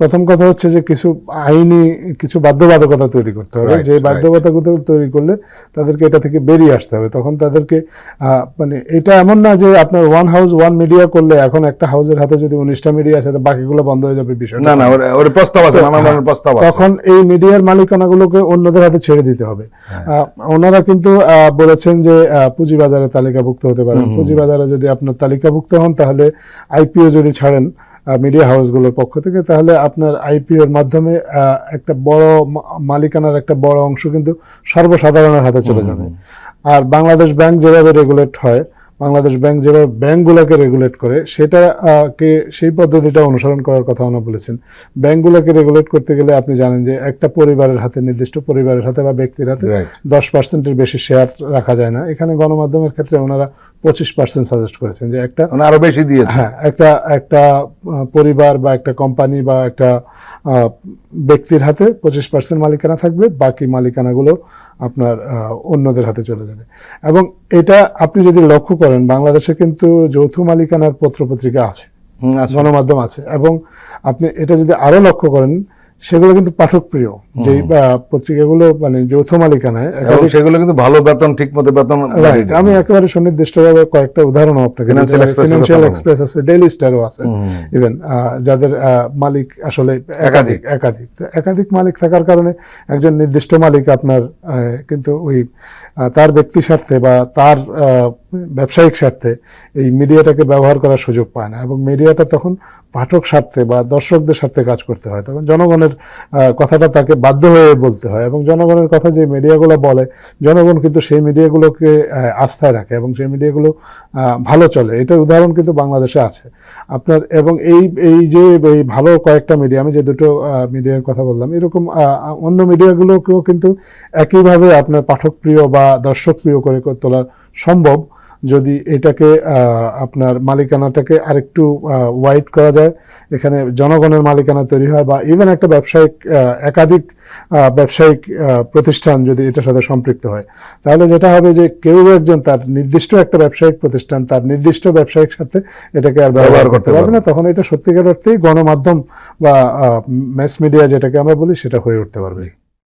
প্রথম কথা হচ্ছে যে কিছু আইনি কিছু বাধ্যবাধকতা তৈরি করতে হবে। যে বাধ্যবাধকতা তৈরি করলে তাদেরকে এটা থেকে বেরিয়ে আসতে হবে। তখন তাদেরকে মানে এটা এমন না যে আপনার ওয়ান হাউস ওয়ান মিডিয়া করলে এখন একটা হাউসের হাতে যদি উনিশটা মিডিয়া আছে বাকিগুলো বন্ধ হয়ে যাবে বিষয়টা। না না ওর প্রস্তাব আছে ধরনের প্রস্তাব আছে। তখন এই মিডিয়ার মালিকানাগুলোকে অন্যদের হাতে ছেড়ে দিতে হবে। হ্যাঁ। আহ, ওনারা কিন্তু বলেছেন যে পুঁজিবাজারে তালিকাভুক্ত হতে পারেন। পুঁজিবাজারে যদি আপনার তালিকাভুক্ত হন তাহলে আইপিও যদি ছাড়েন মিডিয়া হাউসগুলোর পক্ষ থেকে তাহলে আপনার আইপিওর মাধ্যমে একটা বড় মালিকানার একটা বড় অংশ কিন্তু সর্বসাধারণের হাতে চলে যাবে। আর বাংলাদেশ ব্যাংক যেভাবে রেগুলেট হয় বাংলাদেশ ব্যাংক যেভাবে ব্যাংকগুলোকে রেগুলেট করে সেটা আহ, কে সেই পদ্ধতিটা অনুসরণ করার কথা ওনা বলেছেন। ব্যাংকগুলোকে রেগুলেট করতে গেলে আপনি জানেন যে একটা পরিবারের হাতে নির্দিষ্ট পরিবারের হাতে বা ব্যক্তির হাতে দশ পার্সেন্টের বেশি শেয়ার রাখা যায় না। এখানে গণমাধ্যমের ক্ষেত্রে ওনারা পঁচিশ পার্সেন্ট সাজেস্ট করেছেন যে একটা মানে আরও বেশি দিয়ে হ্যাঁ একটা একটা পরিবার বা একটা কোম্পানি বা একটা ব্যক্তির হাতে পঁচিশ পার্সেন্ট মালিকানা থাকবে বাকি মালিকানাগুলো আপনার অন্যদের হাতে চলে যাবে। এবং এটা আপনি যদি লক্ষ্য করেন বাংলাদেশে কিন্তু যৌথ মালিকানার পত্রপত্রিকা আছে। গণমাধ্যম আছে। এবং আপনি এটা যদি আরও লক্ষ্য করেন সেগুলো কিন্তু পাঠক প্রিয় বা পত্রিকাগুলো মানে যৌথ মালিকানায় সেগুলো কিন্তু ভালো বেতন ঠিক মতো বেতন রাইট আমি একেবারে সুনির্দিষ্টভাবে কয়েকটা উদাহরণ আপনাকে ফিনান্সিয়াল এক্সপ্রেস আছে ডেইলি স্টারও আছে। ইভেন যাদের মালিক আসলে একাধিক। একাধিক তো একাধিক মালিক থাকার কারণে একজন নির্দিষ্ট মালিক আপনার কিন্তু ওই তার ব্যক্তি স্বার্থে বা তার ব্যবসায়িক স্বার্থে এই মিডিয়াটাকে ব্যবহার করার সুযোগ পায় না। এবং মিডিয়াটা তখন পাঠক স্বার্থে বা দর্শকদের স্বার্থে কাজ করতে হয়, তখন জনগণের কথাটা তাকে বাধ্য হয়ে বলতে হয় এবং জনগণের কথা যে মিডিয়াগুলো বলে, জনগণ কিন্তু সেই মিডিয়াগুলোকে আস্থায় রাখে এবং সেই মিডিয়াগুলো ভালো চলে। এটার উদাহরণ কিন্তু বাংলাদেশে আছে। আপনার, এবং এই এই যে, এই ভালো কয়েকটা মিডিয়া, আমি যে দুটো মিডিয়ার কথা বললাম, এরকম অন্য মিডিয়াগুলোকেও কিন্তু একইভাবে আপনার পাঠকপ্রিয় বা দর্শকপ্রিয় করে করে তোলা সম্ভব। যদি এটাকে আহ, আপনার মালিকানাটাকে আরেকটু ওয়াইড করা যায় এখানে জনগণের মালিকানা তৈরি হয় বা ইভেন একটা ব্যবসায়িক একাধিক ব্যবসায়িক প্রতিষ্ঠান যদি এটার সাথে সম্পৃক্ত হয়। তাহলে যেটা হবে যে কেউ একজন তার নির্দিষ্ট একটা ব্যবসায়িক প্রতিষ্ঠান তার নির্দিষ্ট ব্যবসায়িক স্বার্থে এটাকে আর ব্যবহার করতে পারবে না। তখন এটা সত্যিকার অর্থেই গণমাধ্যম বা ম্যাস মিডিয়া যেটাকে আমরা বলি সেটা হয়ে উঠতে পারবে।